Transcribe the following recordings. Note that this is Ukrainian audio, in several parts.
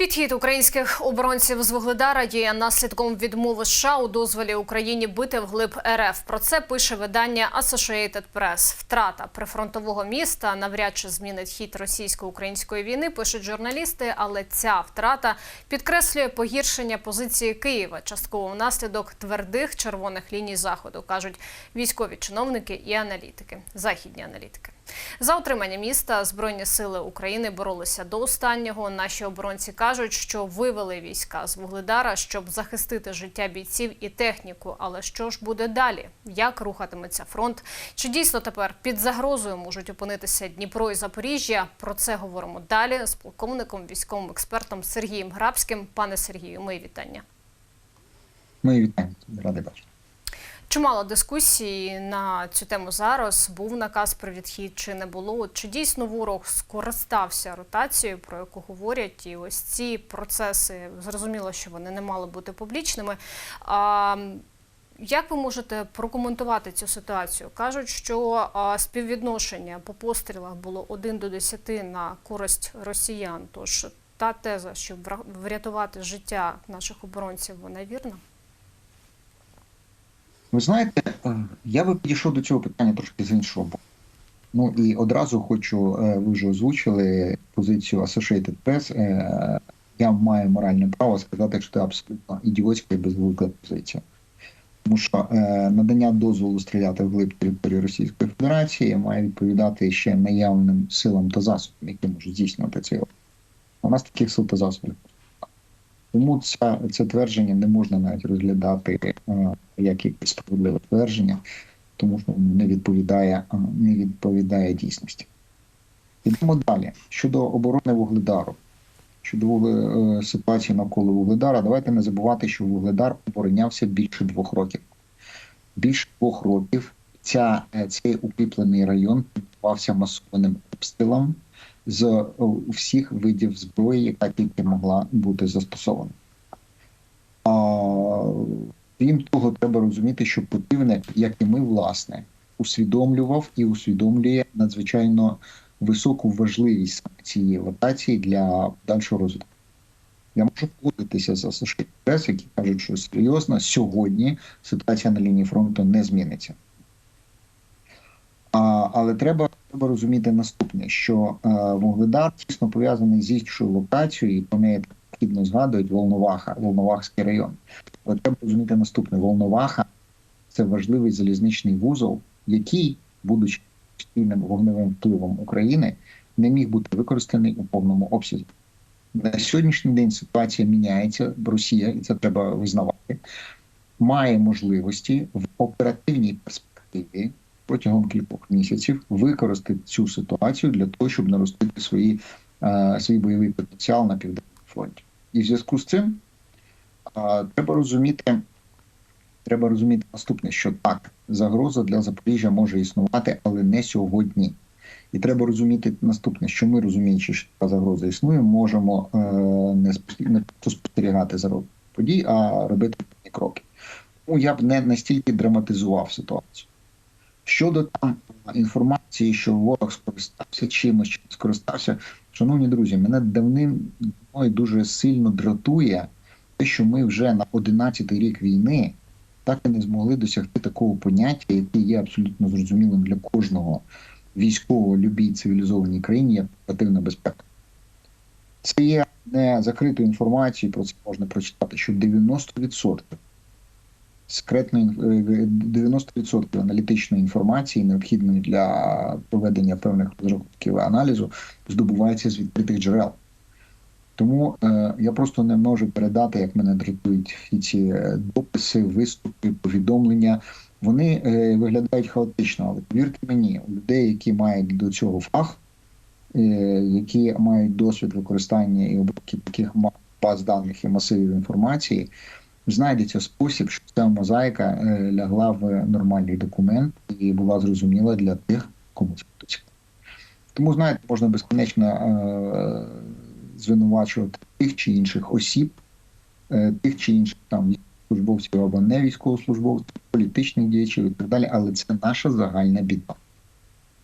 Підхід українських оборонців з Вугледара є наслідком відмови США у дозволі Україні бити вглиб РФ. Про це пише видання Associated Press. Втрата прифронтового міста навряд чи змінить хід російсько-української війни. Пишуть журналісти, але ця втрата підкреслює погіршення позиції Києва, частково внаслідок твердих червоних ліній заходу, кажуть військові чиновники і аналітики, західні аналітики. За утримання міста Збройні сили України боролися до останнього. Наші оборонці кажуть, що вивели війська з Вугледара, щоб захистити життя бійців і техніку. Але що ж буде далі? Як рухатиметься фронт? Чи дійсно тепер під загрозою можуть опинитися Дніпро і Запоріжжя? Про це говоримо далі з полковником, військовим експертом Сергієм Грабським. Пане Сергію, мої вітання. Мої вітання, радий бачити. Чимало дискусій на цю тему зараз. Був наказ про відхід чи не було. Чи дійсно ворог скористався ротацією, про яку говорять, і ось ці процеси зрозуміло, що вони не мали бути публічними. А, як ви можете прокоментувати цю ситуацію? Кажуть, що співвідношення по пострілах було 1 до 10 на користь росіян. Тож та теза, щоб врятувати життя наших оборонців, вона вірна? Ви знаєте, е, я би підійшов до цього питання трошки з іншого боку. Ну і одразу хочу, ви вже озвучили позицію Associated Press. е, Я маю моральне право сказати, що це абсолютно ідіотська і безглузда позиція. Тому що надання дозволу стріляти в глиб території Російської Федерації має відповідати ще наявним силам та засобам, які можуть здійснювати цей опит. У нас таких сил та засобів. Тому це, це твердження не можна навіть розглядати е, як якесь справедливе твердження, тому що воно не відповідає, е, не відповідає дійсності. Йдемо далі. Щодо оборони Вугледару, щодо вугле- ситуації навколо Вугледара, давайте не забувати, що Вугледар оборонявся більше двох років. Більше двох років ця, е, цей укріплений район піддавався масованим обстрілам з е, всіх видів зброї, яка тільки могла бути застосована. А, крім того, треба розуміти, що противник, як і ми, власне, усвідомлював і усвідомлює надзвичайно високу важливість цієї ротації для подальшого розвитку. Я можу погодитися з Associated Press, які кажуть, що серйозно сьогодні ситуація на лінії фронту не зміниться. Але треба, треба розуміти наступне, що е, Вугледар тісно пов'язаний з іншою локацією, і про неї необхідно згадують Волноваха, Волновахський район. Але треба розуміти наступне: Волноваха це важливий залізничний вузол, який, будучи постійним вогневим впливом України, не міг бути використаний у повному обсязі. На сьогоднішній день ситуація міняється. Росія, і це треба визнавати, має можливості в оперативній перспективі протягом кількох місяців використати цю ситуацію для того, щоб наростити свої, е, свій бойовий потенціал на південному фронті. І в зв'язку з цим е, треба розуміти, треба розуміти наступне, що так, загроза для Запоріжжя може існувати, але не сьогодні. І треба розуміти наступне, що ми, розуміючи, що така загроза існує, можемо е, не, просто спостерігати за подій, а робити кроки. Тому я б не настільки драматизував ситуацію. Щодо там інформації, що ворог скористався чимось, чи скористався, шановні друзі, мене давним і дуже сильно дратує те, що ми вже на 11-й рік війни так і не змогли досягти такого поняття, яке є абсолютно зрозумілим для кожного військового любій цивілізованій країні, як оперативна безпека. Це є не закритою інформацією, про це можна прочитати, що 90% секретної е, 90% аналітичної інформації, необхідної для проведення певних розрахунків і аналізу, здобувається з відкритих джерел. Тому е, я просто не можу передати, як мене дратують ці е, дописи, виступи, повідомлення. Вони е, виглядають хаотично, але повірте мені, людей, які мають до цього фах, е, які мають досвід використання і обробки таких баз даних і масивів інформації, знайдеться спосіб, щоб ця мозаїка е, лягла в нормальний документ і була зрозуміла для тих, кому це цікаво. Тому, знаєте, можна безконечно е, звинувачувати тих чи інших осіб, е, тих чи інших там службовців або не військовослужбовців, політичних діячів і так далі, але це наша загальна біда.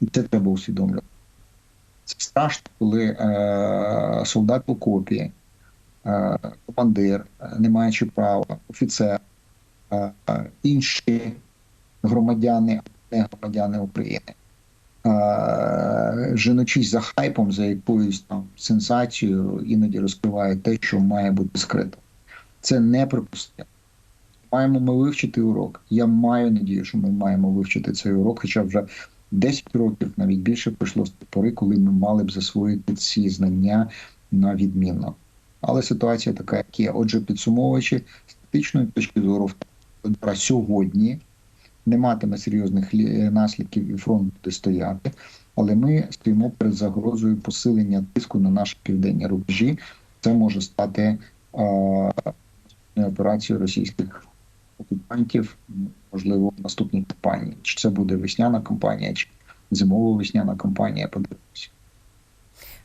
І це треба усвідомлювати. Це страшно, коли е, солдат в окопі е, командир, е, не маючи права, офіцер, е, е, інші громадяни, не громадяни України. Е, Женучись за хайпом, за якоюсь там сенсацією, іноді розкривають те, що має бути скрито. Це неприпустимо. Маємо ми вивчити урок. Я маю надію, що ми маємо вивчити цей урок, хоча вже 10 років, навіть більше пройшло з пори, коли ми мали б засвоїти ці знання на відмінно. Але ситуація така, як є. Отже, підсумовуючи, з тактичної точки зору сьогодні не матиме серйозних лі- наслідків і фронт буде стояти. Але ми стоїмо перед загрозою посилення тиску на наші південні рубежі. Це може стати е, операцією російських окупантів, можливо, в наступній кампанії. Чи це буде весняна кампанія, чи зимова весняна кампанія, подивимося.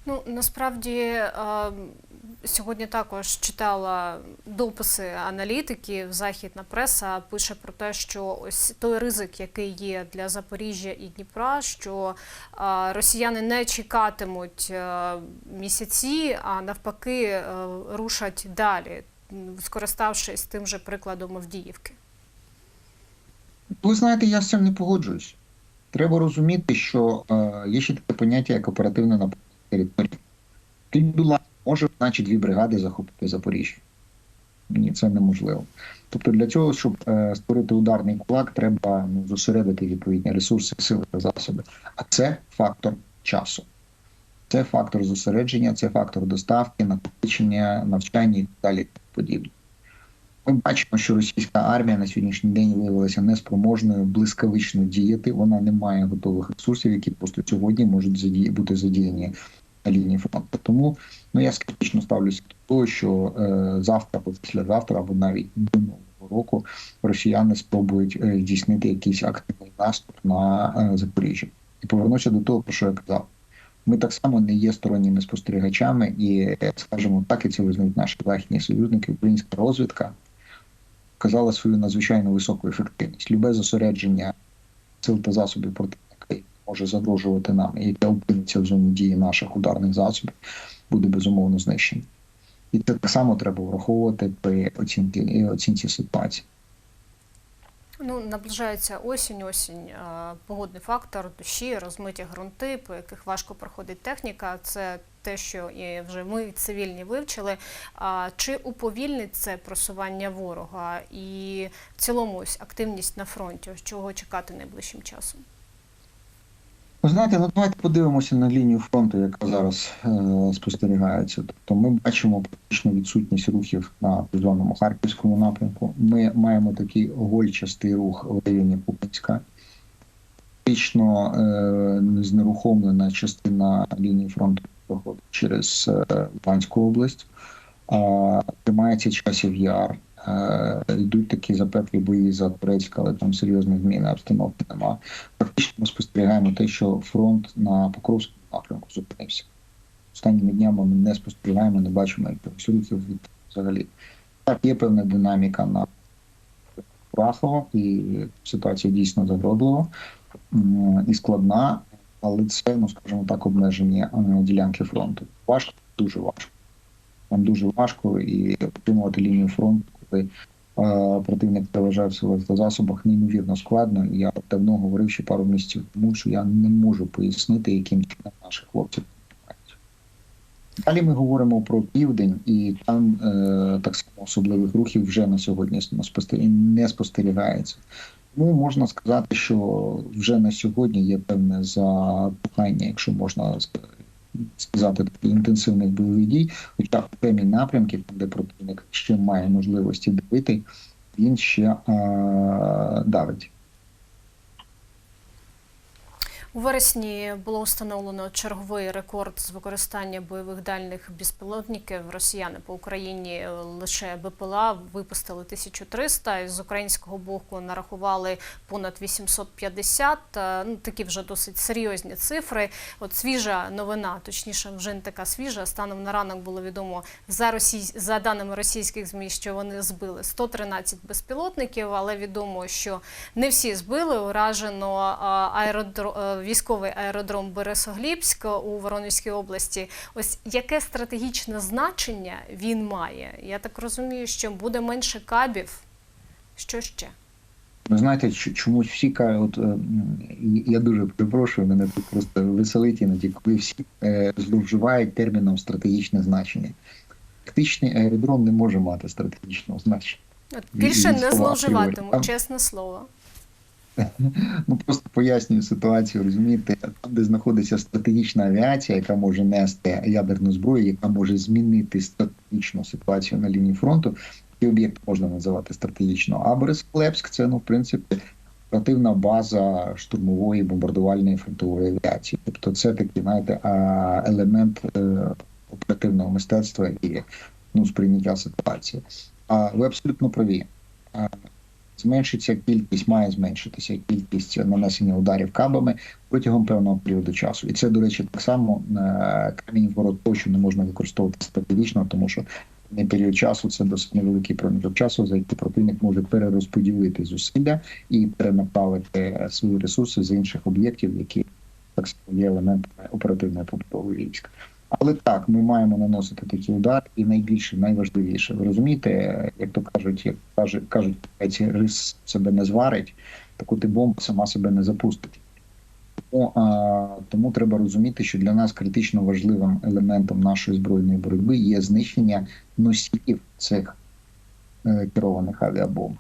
Ну насправді сьогодні також читала дописи аналітиків. Західна преса пише про те, що ось той ризик, який є для Запоріжжя і Дніпра, що росіяни не чекатимуть е, місяці, а навпаки е, рушать далі, скориставшись тим же прикладом Авдіївки. Ви знаєте, я з цим не погоджуюсь. Треба розуміти, що е, є ще таке поняття, як оперативна нападання території. Тут, будь може значить дві бригади захопити Запоріжжя. Ні, це неможливо. Тобто для цього, щоб е, створити ударний кулак, треба ну, зосередити відповідні ресурси, сили та засоби. А це фактор часу. Це фактор зосередження, це фактор доставки, накопичення, навчання і далі. Подібне. Ми бачимо, що російська армія на сьогоднішній день виявилася неспроможною блискавично діяти. Вона не має готових ресурсів, які просто сьогодні можуть бути задіяні лінії фронту. Тому ну я скептично ставлюся до того, що е, завтра або післязавтра, або навіть до нового року росіяни спробують е, здійснити якийсь активний наступ на е, Запоріжжя. І повернуся до того, про що я казав. Ми так само не є сторонніми спостерігачами, і е, скажімо так, і це визнають наші західні союзники. Українська розвідка показала свою надзвичайно високу ефективність. Любе зосередження сил та засобів яке може загрожувати нам, і яке опиниться в зоні дії наших ударних засобів, буде безумовно знищено. І це так само треба враховувати при оцінці, оцінці ситуації. Ну, наближається осінь, осінь, погодний фактор, дощі, розмиті ґрунти, по яких важко проходить техніка. Це те, що і вже ми цивільні вивчили. Чи уповільнить це просування ворога і в цілому ось активність на фронті? Чого чекати найближчим часом? Ви знаєте, ну давайте подивимося на лінію фронту, яка зараз е, спостерігається. Тобто ми бачимо практично відсутність рухів на південному харківському напрямку. Ми маємо такий гольчастий рух в районі Купинська. Фактично е, знерухомлена частина лінії фронту проходить через е, Луганську область. А, тримається часів яр. Е, йдуть такі запеклі бої за Турецьк, але там серйозних змін обстановки нема. Фактично ми спостерігаємо те, що фронт на Покровському напрямку зупинився. Останніми днями ми не спостерігаємо, не бачимо якихось рухів від взагалі. Так, є певна динаміка на Курахово, і ситуація дійсно загродлива і складна, але це, ну скажімо так, обмежені е, ділянки фронту. Важко, дуже важко. Там дуже важко і отримувати лінію фронту, коли е, противник переважає в засобах, неймовірно складно. Я давно говорив ще пару місяців тому, що я не можу пояснити, яким чином наші хлопці. Далі ми говоримо про південь, і там е, так само особливих рухів вже на сьогодні не спостер- спостерігається. Тому можна сказати, що вже на сьогодні є певне запухання, якщо можна сказати, інтенсивних бойових дій, хоча окремі напрямки, там, де противник ще має можливості давити, він ще а, давить. У вересні було встановлено черговий рекорд з використання бойових дальних безпілотників. Росіяни по Україні е, лише БПЛА випустили 1300, з українського боку нарахували понад 850. Е, Ну, такі вже досить серйозні цифри. От свіжа новина, точніше, вже не така свіжа. Станом на ранок було відомо за росій... за даними російських змі, що вони збили 113 безпілотників, але відомо, що не всі збили. Уражено аеродро... військовий аеродром Бересоглібськ у Воронезькій області. Ось яке стратегічне значення він має? Я так розумію, що буде менше кабів. Що ще? Ви знаєте, чомусь всі кажуть, от, е, я дуже перепрошую, мене тут просто веселить іноді, коли всі е, зловживають терміном стратегічне значення. Тактичний аеродром не може мати стратегічного значення. От більше не зловживатиму, чесне слово. Ну просто пояснюю ситуацію, розумієте, там, де знаходиться стратегічна авіація, яка може нести ядерну зброю, яка може змінити стратегічну ситуацію на лінії фронту, і об'єкт можна називати стратегічно. А Борисклепськ це ну в принципі оперативна база штурмової бомбардувальної фронтової авіації. Тобто, це такий, знаєте, елемент е, оперативного мистецтва і ну сприйняття ситуації. А ви абсолютно праві. Зменшиться кількість, має зменшитися кількість нанесення ударів кабами протягом певного періоду часу. І це, до речі, так само е, камінь ворот того, що не можна використовувати стратегічно, тому що не період часу це досить невеликий проміжок часу, за який противник може перерозподілити зусилля і перенаправити свої ресурси з інших об'єктів, які так само є елементами оперативної побудови військ. Але так, ми маємо наносити такі удари, і найбільше, найважливіше, ви розумієте, як то кажуть, як кажуть, китайці, рис себе не зварить, так от і бомба сама себе не запустить. Тому, а, тому треба розуміти, що для нас критично важливим елементом нашої збройної боротьби є знищення носіїв цих е, керованих авіабомб.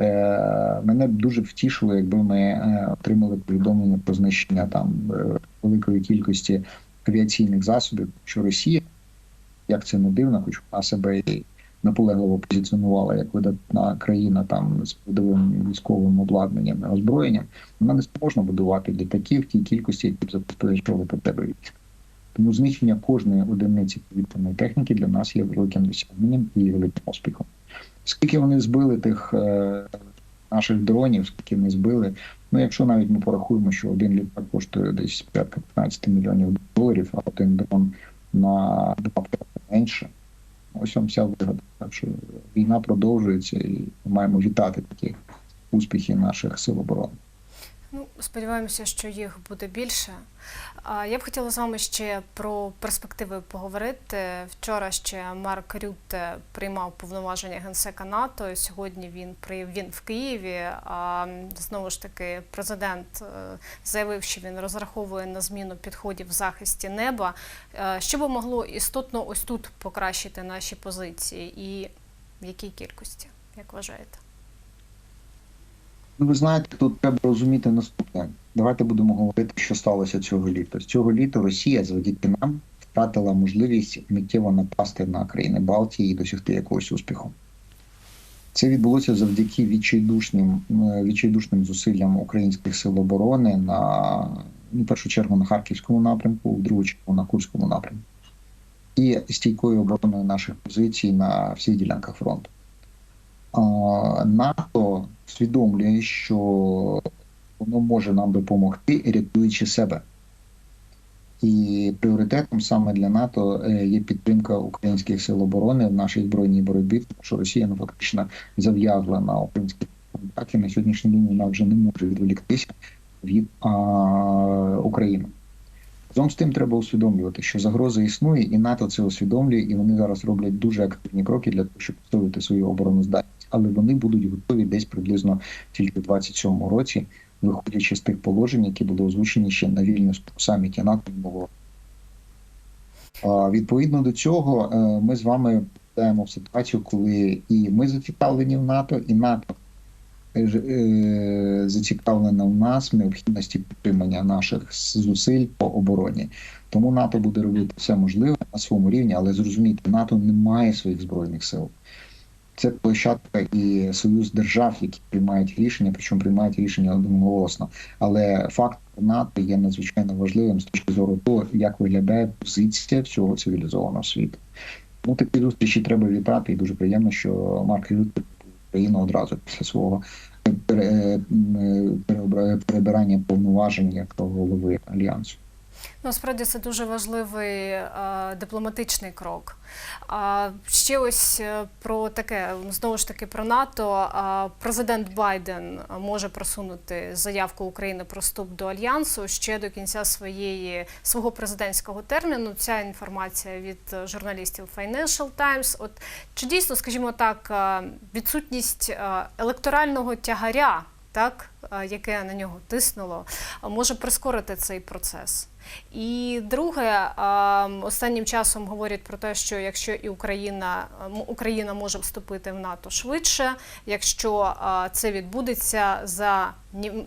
Е, мене б дуже втішило, якби ми е, отримали повідомлення про знищення там е, великої кількості авіаційних засобів, що Росія, як це не дивно, хоч вона себе наполегливо позиціонувала як видатна країна там з передовим військовим обладнанням і озброєнням, вона не спроможна будувати літаків в тій кількості, які б забезпечували військ. Тому знищення кожної одиниці повітряної техніки для нас є великим досягненням і великим успіхом. Скільки вони збили тих е, наших дронів, скільки не збили. Ну, якщо навіть ми порахуємо, що один літак коштує десь порядка 15 мільйонів доларів, а один дрон на два менше. Ось вам вся вигода. Так що війна продовжується, і ми маємо вітати такі успіхи наших сил оборони. Ну, сподіваємося, що їх буде більше. Я б хотіла з вами ще про перспективи поговорити. Вчора ще Марк Рютте приймав повноваження генсека НАТО. Сьогодні він він в Києві. А знову ж таки, президент е, заявив, що він розраховує на зміну підходів в захисті неба. Е, Що би могло істотно ось тут покращити наші позиції, і в якій кількості, як вважаєте? Ну, ви знаєте, тут треба розуміти наступне. Давайте будемо говорити, що сталося цього літа. З цього літа Росія завдяки нам втратила можливість миттєво напасти на країни Балтії і досягти якогось успіху. Це відбулося завдяки відчайдушним, відчайдушним зусиллям українських сил оборони на ну, в першу чергу на харківському напрямку, в другу чергу на Курському напрямку, і стійкою обороною наших позицій на всіх ділянках фронту. НАТО усвідомлює, що воно може нам допомогти, рятуючи себе. І пріоритетом саме для НАТО е, є підтримка українських сил оборони в нашій збройній боротьбі, тому що Росія ну, фактично зав'язла на українських фронтах, і на сьогоднішній день вона вже не може відволіктися від а, України. Разом з тим треба усвідомлювати, що загроза існує, і НАТО це усвідомлює, і вони зараз роблять дуже активні кроки для того, щоб посилити свою обороноздатність. Але вони будуть готові десь приблизно тільки в 27-му році, виходячи з тих положень, які були озвучені ще на вільнюському саміті НАТО минулого. Відповідно до цього, е, ми з вами попадаємо в ситуацію, коли і ми зацікавлені в НАТО, і НАТО зацікавлена в нас в необхідності підтримання наших зусиль по обороні. Тому НАТО буде робити все можливе на своєму рівні, але зрозумійте, НАТО не має своїх збройних сил. Це площадка і союз держав, які приймають рішення, причому приймають рішення одноголосно. Але факт НАТО є надзвичайно важливим з точки зору того, як виглядає позиція всього цивілізованого світу. Ну такі зустрічі треба вітати, і дуже приємно, що Марк Рютте Україну одразу після свого пере- е, переобра- перебирання повноважень як голови альянсу. Насправді це дуже важливий е, дипломатичний крок. А ще ось е, про таке знову ж таки про НАТО. А, Президент Байден може просунути заявку України про вступ до альянсу ще до кінця своєї свого президентського терміну. Ця інформація від журналістів Financial Times. От чи дійсно, скажімо так, е, відсутність електорального тягаря, так яке на нього тиснуло, може прискорити цей процес? І друге, останнім часом говорять про те, що якщо і Україна Україна може вступити в НАТО швидше, якщо це відбудеться за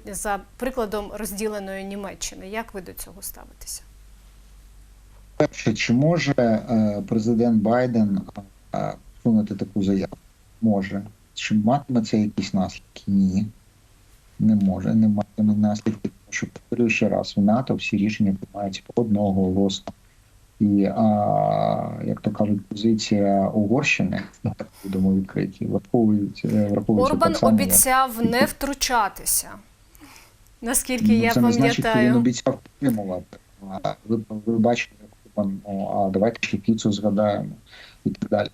за прикладом розділеної Німеччини. Як ви до цього ставитеся? Перше, чи може е, президент Байден е, сунути таку заяву? Може. Чи матиме це якісь наслідки? Ні. Не може, не матиме наслідки, тому що повторюю раз, в НАТО всі рішення приймаються одноголосно. І, а, як то кажуть, позиція Угорщини, ну, так будемо відкриті, враховують, е, враховується Орбан само, як- обіцяв не втручатися. Наскільки Ну, я це не значить, він обіцяв підтримувати. Ви, ви бачите, як Орбан, ну, а давайте ще Фіцу згадаємо і так далі.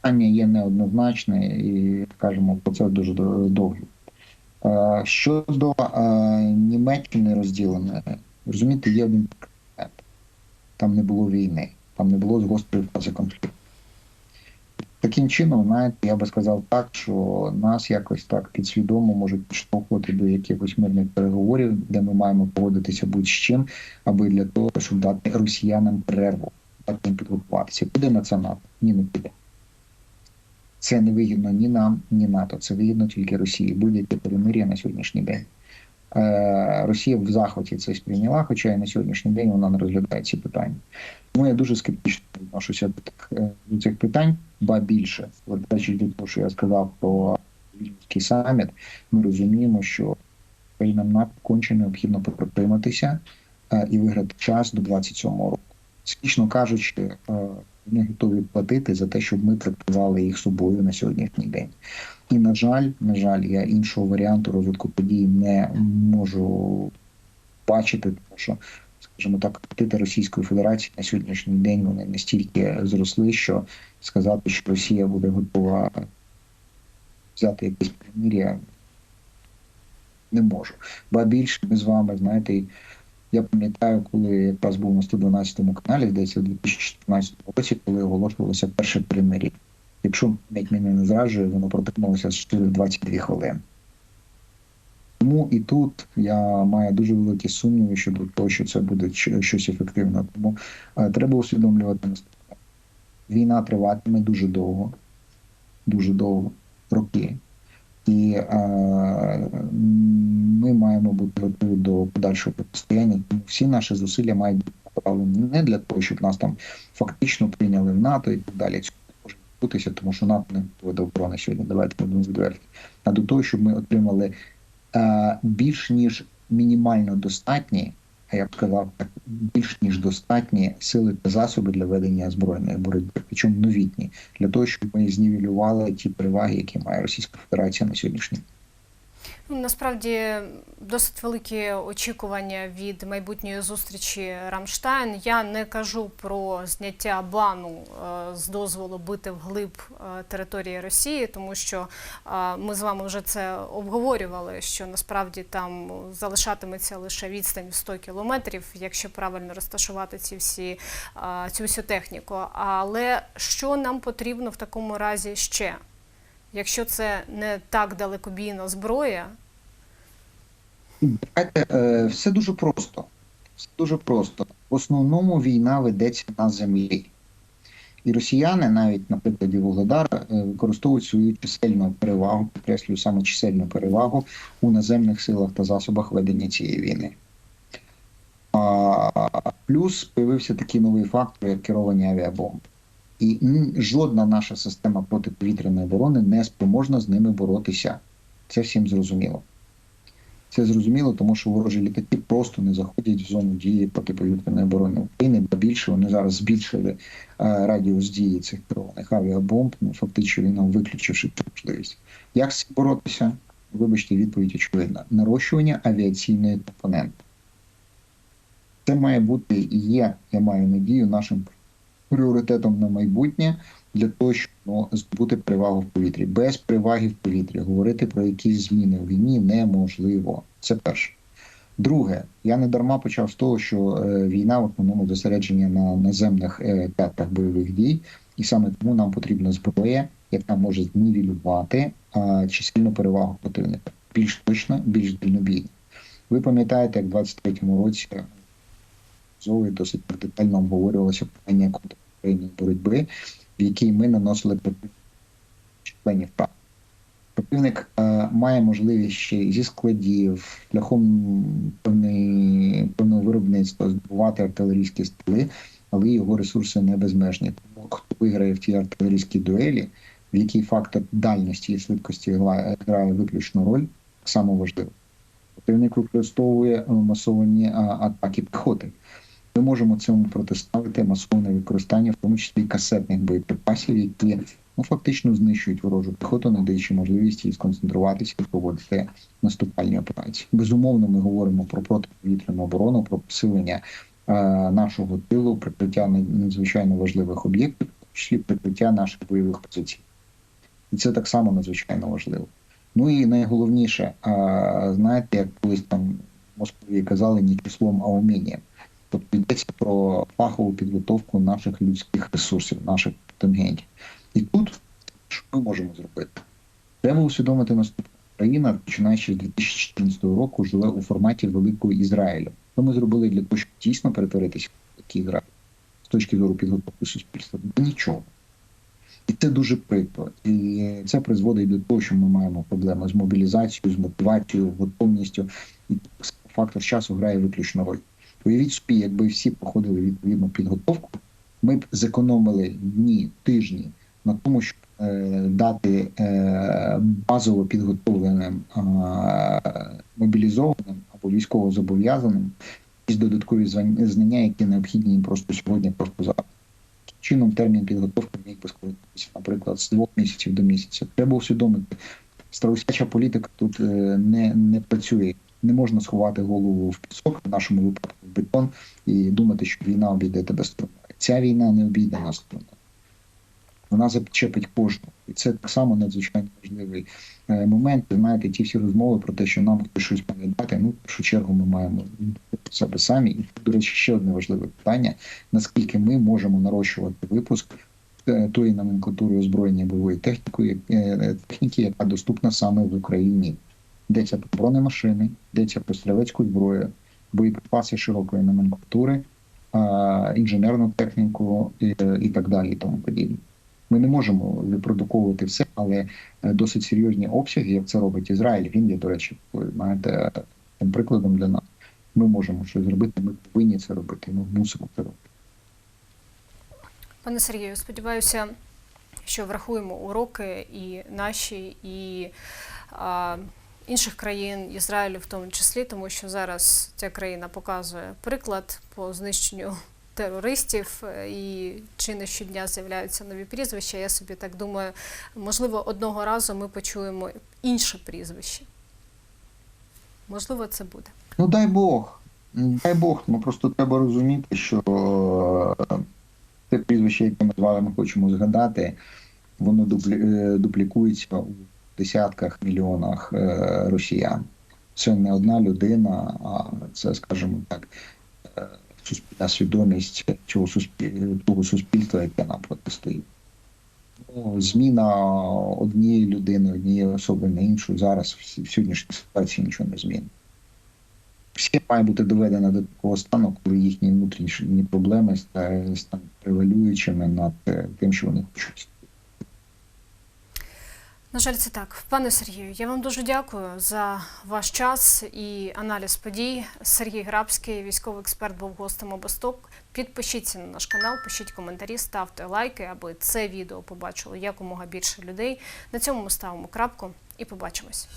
Питання є неоднозначне і кажемо про це дуже до- довго. Е, Щодо е, Німеччини розділеної, розумієте, є один прикмет. Там не було війни, там не було згострої фази конфлікту. Таким чином, знаєте, я би сказав так, що нас якось так підсвідомо можуть підштовхувати до якихось мирних переговорів, де ми маємо погодитися будь з чим, аби для того, щоб дати росіянам перерву, дати їм підготуватися. Піде на це НАТО? Ні, не піде. Це не вигідно ні нам, ні НАТО. Це вигідно тільки Росії. Будь-яке перемир'я на сьогоднішній день. Е, Росія в захваті це сприйняла, хоча і на сьогоднішній день вона не розглядає ці питання. Тому я дуже скептично відношуся до, е, цих питань, ба більше, вертаючись до того, що я сказав про Вільнюський саміт, ми розуміємо, що країнам НАТО конче необхідно протриматися е, і виграти час до 27-го року. Смішно кажучи, вони готові платити за те, щоб ми прикривали їх собою на сьогоднішній день. І на жаль, на жаль, я іншого варіанту розвитку подій не можу бачити, тому що, скажімо так, апетити Російської Федерації на сьогоднішній день вони настільки зросли, що сказати, що Росія буде готова взяти якесь примір'я, не можу. Ба більше ми з вами, знаєте, я пам'ятаю, коли якраз був на 112 каналі, здається, у 2014 році, коли оголошувалося перше примир'я. Якщо пам'ять мене не зраджує, воно протрималося 4-22 хвилини. Тому і тут я маю дуже великі сумніви щодо того, що це буде щось ефективне. Тому е, треба усвідомлювати наступне. Війна триватиме дуже довго, дуже довго, роки. І е, ми маємо бути готові до подальшого протистояння. Всі наші зусилля мають бути направлені не для того, щоб нас там фактично прийняли в НАТО і так далі. Цього не може відбутися, тому що НАТО не готове до оборони сьогодні. Давайте будемо відверті. А до того, щоб ми отримали е, більш ніж мінімально достатні, я б сказав так, більш ніж достатні сили та засоби для ведення збройної боротьби, причому новітні, для того, щоб ми знівелювали ті переваги, які має Російська Федерація на сьогоднішній. Насправді досить великі очікування від майбутньої зустрічі Рамштайн. Я не кажу про зняття бану е, з дозволу бити вглиб е, території Росії, тому що е, ми з вами вже це обговорювали, що насправді там залишатиметься лише відстань в 100 кілометрів, якщо правильно розташувати ці всі цю всю техніку. Але що нам потрібно в такому разі ще? Якщо це не так далекобійна зброя, е, все дуже просто. Все дуже просто. В основному війна ведеться на землі. І росіяни, навіть на прикладі Вугледара, е, використовують свою чисельну перевагу, підкреслюю саме чисельну перевагу у наземних силах та засобах ведення цієї війни. А, плюс з'явився такий новий фактор, як керовані авіабомби. І жодна наша система протиповітряної оборони не спроможна з ними боротися. Це всім зрозуміло. Це зрозуміло, тому що ворожі літаки просто не заходять в зону дії протиповітряної оборони України, бо більше вони зараз збільшили е, радіус дії цих керованих авіабомб, ну фактично нам виключивши цю можливість. Як з цим боротися? Вибачте, відповідь очевидна: нарощування авіаційної компоненти. Це має бути і є, я маю надію, нашим пріоритетом на майбутнє для того, щоб ну, здобути перевагу в повітрі. Без переваги в повітрі говорити про якісь зміни в війні неможливо. Це перше. Друге, я не дарма почав з того, що е, війна в основному зосередження на наземних е, театрах бойових дій, і саме тому нам потрібна зброя, яка може знівелювати е, чисельну перевагу противника. Більш точно, більш дальнобійно. Ви пам'ятаєте, як в 23-му році Зови досить детально обговорювалося питання контрбатарейної боротьби, в якій ми наносили численні втрати. Противник е, має можливість ще зі складів, шляхом певного виробництва здобувати артилерійські стріли, але його ресурси не безмежні. Тому хто виграє в тій артилерійській дуелі, в якій фактор дальності і швидкості грає виключну роль, так само важливо. Противник використовує масовані атаки піхоти. Ми можемо цьому протиставити масоване використання, в тому числі касетних боєприпасів, які ну фактично знищують ворожу піхоту, надаючи можливість їй сконцентруватися і проводити наступальні операції. Безумовно, ми говоримо про протиповітряну оборону, про посилення е, нашого тилу, прикриття надзвичайно важливих об'єктів, в тому числі прикриття наших бойових позицій. І це так само надзвичайно важливо. Ну і найголовніше, а, знаєте, як колись там в Москві казали не числом, а умінням. Тобто йдеться про фахову підготовку наших людських ресурсів, наших контингентів. І тут що ми можемо зробити? Треба усвідомити наступне. Країна, починаючи з 2014 року, живе у форматі великого Ізраїлю. Що ми зробили для того, щоб дійсно перетворитися в такий Ізраїль з точки зору підготовки суспільства? Нічого. І це дуже прикро. І це призводить до того, що ми маємо проблеми з мобілізацією, з мотивацією, готовністю. І фактор часу грає виключно роль. Уявіть собі, якби всі проходили відповідну підготовку, ми б зекономили дні, тижні на тому, щоб е, дати е, базово підготовленим е, мобілізованим або військово зобов'язаним якісь додаткові знання, які необхідні їм просто сьогодні, просто зараз. Чином термін підготовки міг би скоротитися, наприклад, з двох місяців до місяця. Треба усвідомити, страусяча політика тут е, не, не працює. Не можна сховати голову в пісок, в нашому випадку в бетон, і думати, що війна обійде тебе стороною. Ця війна не обійде нас стороною. Вона зачепить кожного. І це так само надзвичайно важливий е, момент. Знаєте, ті всі розмови про те, що нам хтось щось має дати, ну, в першу чергу, ми маємо себе самі. І, до речі, ще одне важливе питання: наскільки ми можемо нарощувати випуск е, тої номенклатури озброєння бойової е, техніки, яка доступна саме в Україні. Йдеться про бронемашини, йдеться про стрілецьку зброю, боєприпаси широкої номенклатури, інженерну техніку і, і так далі. І тому подібне. Ми не можемо випродуковувати все, але е, досить серйозні обсяги, як це робить Ізраїль. Він є, до речі, знаєте, тим прикладом для нас. Ми можемо щось зробити, ми повинні це робити, ми мусимо це робити. Пане Сергію, сподіваюся, що врахуємо уроки і наші, і а, інших країн, Ізраїлю в тому числі, тому що зараз ця країна показує приклад по знищенню терористів, е, і чи не щодня з'являються нові прізвища. Я собі так думаю, можливо, одного разу ми почуємо інше прізвище. Можливо, це буде. Ну дай Бог. Дай Бог, ну просто треба розуміти, що те прізвище, яке ми з вами хочемо згадати, воно дуплі, е, дуплікується у десятках мільйонах е, росіян. Це не одна людина, а це, скажімо так, е, суспільна свідомість цього суспіль... того суспільства, яке нам протистоїть. Ну, Зміна однієї людини, однієї особи на іншу зараз в сьогоднішній ситуації нічого не змінить. Всі має бути доведено до такого стану, коли їхні внутрішні проблеми ста- стануть превалюючими над тим, що вони хочуть. На жаль, це так. Пане Сергію, я вам дуже дякую за ваш час і аналіз подій. Сергій Грабський, військовий експерт, був гостем обосток. Підпишіться на наш канал, пишіть коментарі, ставте лайки, аби це відео побачило якомога більше людей. На цьому ми ставимо крапку і побачимось.